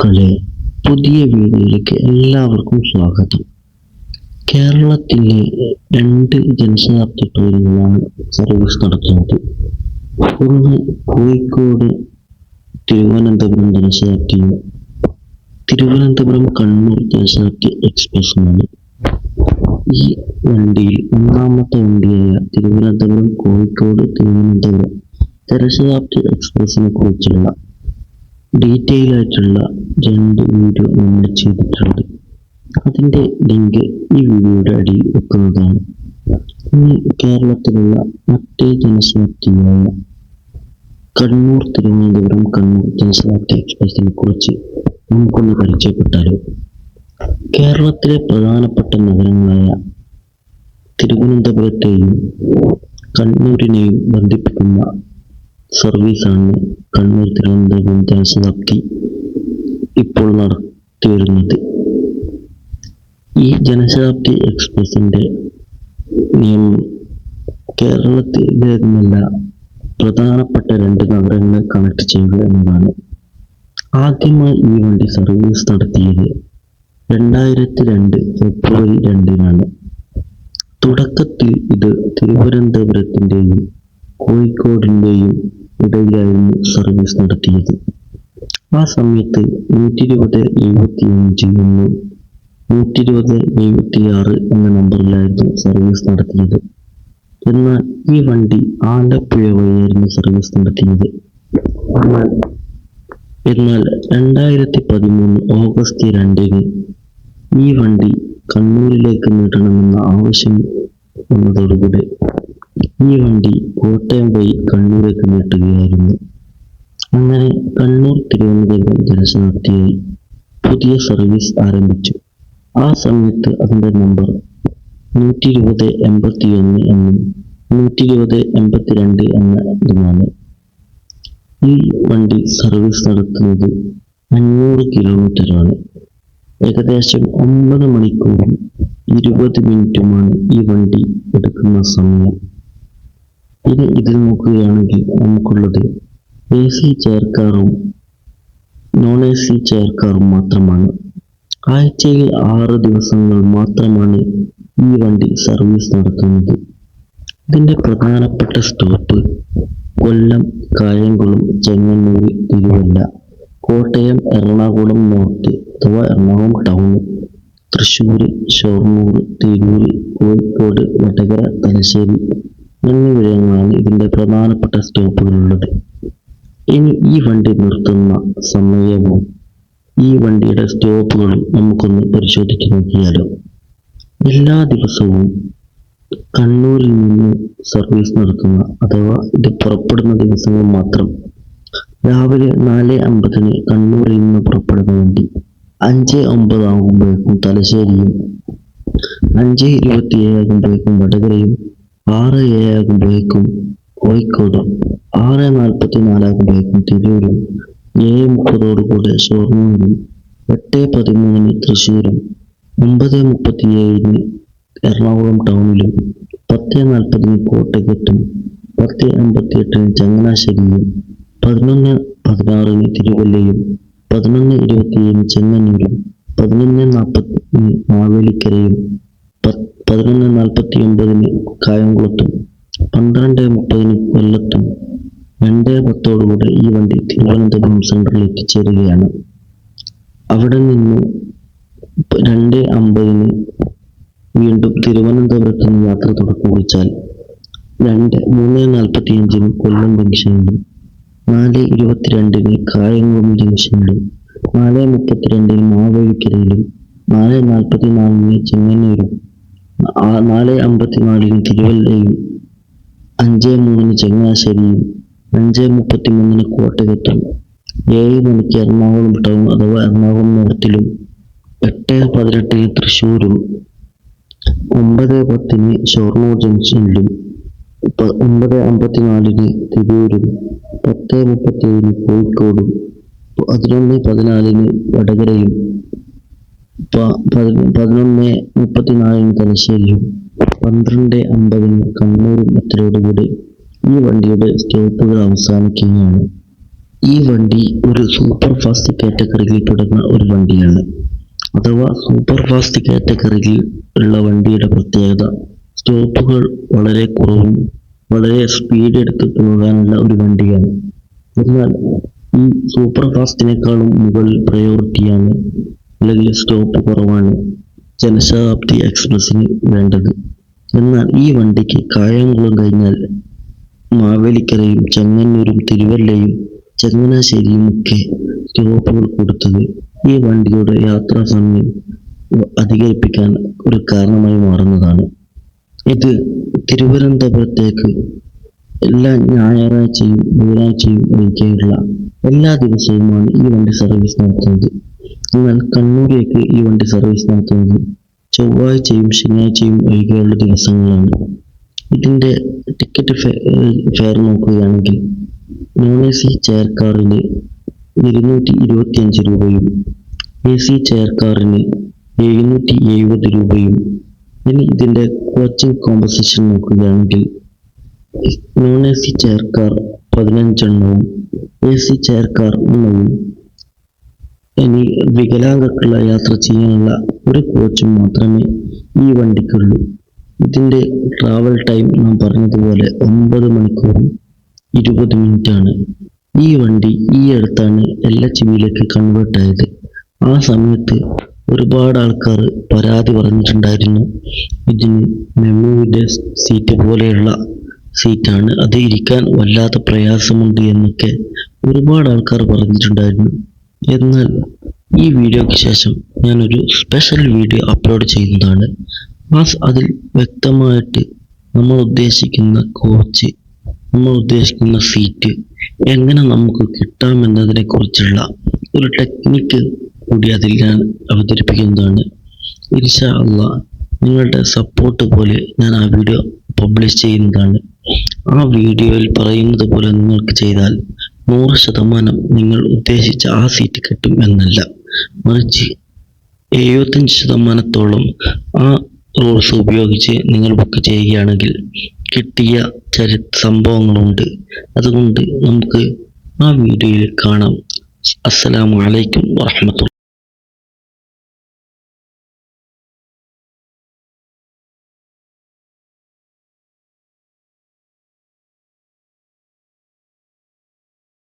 സുഹൃത്തുക്കളെ പുതിയ വീഡിയോയിലേക്ക് എല്ലാവർക്കും സ്വാഗതം. കേരളത്തിലെ രണ്ട് ജനശതാബ്ദി ട്രെയിനുകളാണ് സർവീസ് നടത്തുന്നത്. ഒന്ന് കോഴിക്കോട് തിരുവനന്തപുരം ജനശതാബ്ദിയും തിരുവനന്തപുരം കണ്ണൂർ ജനശതാബ്ദി എക്സ്പ്രസ്സുമാണ്. ഈ വണ്ടിയിൽ ഒന്നാമത്തെ വണ്ടിയായ തിരുവനന്തപുരം കോഴിക്കോട് തിരുവനന്തപുരം ജനശതാബ്ദി എക്സ്പ്രസിനെ കുറിച്ചുള്ള ഡീറ്റെയിൽ ആയിട്ടുള്ള രണ്ട് വീഡിയോ നമ്മൾ ചെയ്തിട്ടുണ്ട്. അതിന്റെ ലിങ്ക് ഈ വീഡിയോയുടെ അടിയിൽ വെക്കുന്നതാണ്. ഇനി കേരളത്തിലുള്ള മറ്റേ ജനശതാബ്ദിയായ കണ്ണൂർ തിരുവനന്തപുരം കണ്ണൂർ ജനശതാബ്ദി എക്സ്പ്രസിനെ കുറിച്ച് നമുക്കൊന്ന് പരിചയപ്പെട്ടാലോ? കേരളത്തിലെ പ്രധാനപ്പെട്ട നഗരങ്ങളായ തിരുവനന്തപുരത്തെയും കണ്ണൂരിനെയും ബന്ധിപ്പിക്കുന്ന സർവീസാണ് കണ്ണൂർ തിരുവനന്തപുരം ഇപ്പോൾ നടത്തി വരുന്നത് ഈ ജനശതാബ്ദി എക്സ്പ്രസിന്റെ നിയമം കേരളത്തിൽ വരുന്നില്ല. പ്രധാനപ്പെട്ട രണ്ട് നഗരങ്ങളെ കണക്ട് ചെയ്യുക എന്നതാണ്. ആദ്യമായി ഈ വണ്ടി സർവീസ് നടത്തിയത് രണ്ടായിരത്തി രണ്ട് ഫെബ്രുവരി രണ്ടിനാണ്. തുടക്കത്തിൽ ഇത് തിരുവനന്തപുരത്തിന്റെയും കോഴിക്കോടിന്റെയും ഇടയിലായിരുന്നു സർവീസ് നടത്തിയത്. ആ സമയത്ത് നൂറ്റി ഇരുപത് എഴുപത്തി അഞ്ച് എന്ന് നൂറ്റി ഇരുപത് എഴുപത്തി ആറ് എന്ന നമ്പറിലായിരുന്നു സർവീസ് നടത്തിയത്. എന്നാൽ ഈ വണ്ടി ആലപ്പുഴ വഴിയായിരുന്നു സർവീസ് നടത്തിയത്. എന്നാൽ രണ്ടായിരത്തി പതിമൂന്ന് ഓഗസ്റ്റ് രണ്ടിന് ഈ വണ്ടി കണ്ണൂരിലേക്ക് നീട്ടണമെന്ന ആവശ്യം വന്നതോടുകൂടി ഈ വണ്ടി കോട്ടയം വഴി കണ്ണൂരേക്ക് നീട്ടുകയായിരുന്നു. അങ്ങനെ കണ്ണൂർ തിരുവനന്തപുരം ജനശതാബ്ദിയായി പുതിയ സർവീസ് ആരംഭിച്ചു. ആ സമയത്ത് അതിന്റെ നമ്പർ നൂറ്റി ഇരുപത് എൺപത്തി ഒന്ന് എന്നും നൂറ്റി ഇരുപത് എൺപത്തിരണ്ട് എന്ന ഇതുമാണ്. ഈ വണ്ടി സർവീസ് നടത്തുന്നത് അഞ്ഞൂറ് കിലോമീറ്ററാണ്. ഏകദേശം ഒമ്പത് മണിക്കൂറും ഇരുപത് മിനിറ്റുമാണ് ഈ വണ്ടി എടുക്കുന്ന സമയം. ഇനി ഇതിൽ നോക്കുകയാണെങ്കിൽ നമുക്കുള്ളത് A C non A C ചെയർക്കാറും മാത്രമാണ്. ആഴ്ചയിൽ ആറ് ദിവസങ്ങൾ മാത്രമാണ് ഈ വണ്ടി സർവീസ് നടത്തുന്നത്. ഇതിന്റെ പ്രധാനപ്പെട്ട സ്റ്റോപ്പ് കൊല്ലം കായംകുളം ചെങ്ങന്നൂർ തിരുവല്ല കോട്ടയം എറണാകുളം നോർത്ത് അഥവാ എറണാകുളം ടൗൺ തൃശ്ശൂർ ഷൊർണൂർ തിരൂർ കോഴിക്കോട് വടകര തലശ്ശേരി എന്നിവിടങ്ങളാണ് ഇതിന്റെ പ്രധാനപ്പെട്ട സ്റ്റോപ്പുകളുള്ളത് ഇനി ഈ വണ്ടി നിർത്തുന്ന സമയവും ഈ വണ്ടിയുടെ സ്റ്റോപ്പുകളും നമുക്കൊന്ന് പരിശോധിച്ച് നോക്കിയാലോ. എല്ലാ ദിവസവും കണ്ണൂരിൽ നിന്ന് സർവീസ് നടത്തുന്ന അഥവാ ഇത് പുറപ്പെടുന്ന ദിവസങ്ങൾ മാത്രം രാവിലെ നാല് അമ്പതിന് കണ്ണൂരിൽ നിന്ന് പുറപ്പെടുന്ന വണ്ടി അഞ്ച് ഒമ്പത് ആകുമ്പോഴേക്കും തലശ്ശേരിയും അഞ്ച് ഇരുപത്തി ഏഴാകുമ്പോഴേക്കും വടകരയും ആറ് ഏഴാകുമ്പോഴേക്കും കോഴിക്കോടും നാലാകുമ്പോഴേക്കും തിരൂരും ഏഴ് മുപ്പതോടുകൂടെ ഷൊർണൂരും എട്ട് പതിമൂന്നിന് തൃശ്ശൂരും ഒമ്പത് മുപ്പത്തി ഏഴിന് എറണാകുളം ടൗണിലും പത്ത് നാൽപ്പതിന് കോട്ടയത്തും പത്ത് അമ്പത്തി എട്ടിന് ചങ്ങനാശ്ശേരിയും പതിനൊന്ന് പതിനാറിന് തിരുവല്ലയും പതിനൊന്ന് ഇരുപത്തിയേഴിന് ചെങ്ങന്നൂരും പതിനൊന്ന് നാൽപ്പത്തിന് മാവേലിക്കരയും പതിനൊന്ന് നാൽപ്പത്തി ഒമ്പതിന് കായംകുളത്തും പന്ത്രണ്ട് മുപ്പതിന് കൊല്ലത്തും രണ്ട് പത്തോടുകൂടെ ഈ വണ്ടി തിരുവനന്തപുരം സെൻട്രൽ എത്തിച്ചേരുകയാണ് അവിടെ നിന്ന് രണ്ട് അമ്പതിന് വീണ്ടും തിരുവനന്തപുരത്ത് നിന്ന് യാത്ര തുടക്കം രണ്ട് മൂന്ന് നാൽപ്പത്തി അഞ്ചിന് കൊല്ലം ജംഗ്ഷനിലും നാല് ഇരുപത്തിരണ്ടിന് കായംകുളം ജംഗ്ഷനിലും നാല് മുപ്പത്തിരണ്ടിന് മാവേലിക്കരയിലും നാല് നാൽപ്പത്തിനാലിന് ചെങ്ങന്നൂരും ആ- നാല് അമ്പത്തിനാലിന് തിരുവല്ലയും അഞ്ച് മൂന്നിന് ചങ്ങനാശ്ശേരിയും അഞ്ച് മുപ്പത്തി മൂന്നിന് കോട്ടയത്തും ഏഴ് മണിക്ക് എറണാകുളം ടൗൺ അഥവാ എറണാകുളം നോർത്തിലും എട്ട് പതിനെട്ടിന് തൃശ്ശൂരും ഒമ്പത് പത്തിന് ഷൊർണൂർ ജംഗ്ഷനിലും ഒമ്പത് അമ്പത്തിനാലിന് തിരൂരും പത്ത് മുപ്പത്തേഴിന് കോഴിക്കോടും പതിനൊന്ന് പതിനാലിന് വടകരയും പതിനൊന്ന് മുപ്പത്തിനാലിന് തലശ്ശേരിയും പന്ത്രണ്ട് അമ്പതിന് കണ്ണൂരും എത്തലോടുകൂടി ഈ വണ്ടിയുടെ സ്റ്റോപ്പുകൾ അവസാനിക്കുകയാണ്. ഈ വണ്ടി ഒരു സൂപ്പർ ഫാസ്റ്റ് കാറ്റഗറിയിൽ പെടുന്ന ഒരു വണ്ടിയാണ്. അഥവാ സൂപ്പർ ഫാസ്റ്റ് കാറ്റഗറിയിൽ ഉള്ള വണ്ടിയുടെ പ്രത്യേകത സ്റ്റോപ്പുകൾ വളരെ കുറവും വളരെ സ്പീഡ് എടുത്ത് പോകാനുള്ള ഒരു വണ്ടിയാണ്. എന്നാൽ ഈ സൂപ്പർ ഫാസ്റ്റിനേക്കാളും മുകളിൽ പ്രയോറിറ്റിയാണ് അല്ലെങ്കിൽ സ്റ്റോപ്പ് കുറവാണ് ജനശതാബ്ദി എക്സ്പ്രസ്സിന് വേണ്ടത്. എന്നാൽ ഈ വണ്ടിക്ക് കായംകുളം കഴിഞ്ഞാൽ മാവേലിക്കരയും ചെങ്ങന്നൂരും തിരുവല്ലയും ചങ്ങനാശ്ശേരിയും ഒക്കെ സ്റ്റോപ്പുകൾ കൊടുത്തത് ഈ വണ്ടിയുടെ യാത്രാ സമയം അധികരിപ്പിക്കാൻ ഒരു കാരണമായി മാറുന്നതാണ്. ഇത് തിരുവനന്തപുരത്തേക്ക് എല്ലാ ഞായറാഴ്ചയും ബുധനാഴ്ചയും ഒഴികെയുള്ള എല്ലാ ദിവസവുമാണ് ഈ വണ്ടി സർവീസ് നടത്തുന്നത്. എന്നാൽ കണ്ണൂരേക്ക് ഈ വണ്ടി സർവീസ് നടത്തുന്നത് ചൊവ്വാഴ്ചയും ശനിയാഴ്ചയും ഒഴികെയുള്ള ദിവസങ്ങളാണ്. ഇതിന്റെ ടിക്കറ്റ് ഫെയർ നോക്കുകയാണെങ്കിൽ നോൺ എ സി ചെയർ കാറിന് ഇരുന്നൂറ്റി ഇരുപത്തിയഞ്ച് രൂപയും എ സി ചെയർ കാറിന് എഴുന്നൂറ്റി എഴുപത് രൂപയും. ഇനി ഇതിന്റെ കോച്ചിങ് കോമ്പസിഷൻ നോക്കുകയാണെങ്കിൽ non A C chair car പതിനഞ്ചെണ്ണവും A C chair car എണ്ണവും ഇനി വികലാംഗക്കുള്ള യാത്ര ചെയ്യാനുള്ള ഒരു കോച്ചും മാത്രമേ ഈ വണ്ടിക്കുള്ളൂ. ഇതിന്റെ ട്രാവൽ ടൈം നാം പറഞ്ഞതുപോലെ ഒമ്പത് മണിക്കൂറും ഇരുപത് ആണ് ഈ വണ്ടി ഈ അടുത്താണ് എൽ എച്ച് വിയിലേക്ക് കൺവേർട്ട് ആയത്. ആ സമയത്ത് ഒരുപാട് ആൾക്കാർ പരാതി പറഞ്ഞിട്ടുണ്ടായിരുന്നു. ഇതിന് മെമ്മോയുടെ സീറ്റ് പോലെയുള്ള സീറ്റാണ് അത് ഇരിക്കാൻ വല്ലാത്ത പ്രയാസമുണ്ട് എന്നൊക്കെ ഒരുപാട് ആൾക്കാർ പറഞ്ഞിട്ടുണ്ടായിരുന്നു. എന്നാൽ ഈ വീഡിയോയ്ക്ക് ശേഷം ഞാനൊരു സ്പെഷ്യൽ വീഡിയോ അപ്ലോഡ് ചെയ്യുന്നതാണ്. ആ സ- അതിൽ വ്യക്തമായിട്ട് നമ്മൾ ഉദ്ദേശിക്കുന്ന കോച്ച് നമ്മൾ ഉദ്ദേശിക്കുന്ന സീറ്റ് എങ്ങനെ നമുക്ക് കിട്ടാമെന്നതിനെ കുറിച്ചുള്ള ഒരു ടെക്നിക്ക് കൂടി അതിൽ ഞാൻ അവതരിപ്പിക്കുന്നതാണ്. ഇൻഷാ നിങ്ങളുടെ സപ്പോർട്ട് പോലെ ഞാൻ ആ വീഡിയോ പബ്ലിഷ് ചെയ്യുന്നതാണ്. ആ വീഡിയോയിൽ പറയുന്നത് പോലെ നിങ്ങൾക്ക് ചെയ്താൽ നൂറ് ശതമാനം നിങ്ങൾ ഉദ്ദേശിച്ച ആ സീറ്റ് കിട്ടും എന്നല്ല. മറിച്ച് എഴുപത്തഞ്ച് ശതമാനത്തോളം ആ റൂൾസ് ഉപയോഗിച്ച് നിങ്ങൾ ബുക്ക് ചെയ്യുകയാണെങ്കിൽ കിട്ടിയ ചരി സംഭവങ്ങളുണ്ട്. അതുകൊണ്ട് നമുക്ക് ആ വീഡിയോയിൽ കാണാം. അസ്സലാമു അലൈക്കും വറഹ്മത്തുള്ളാഹി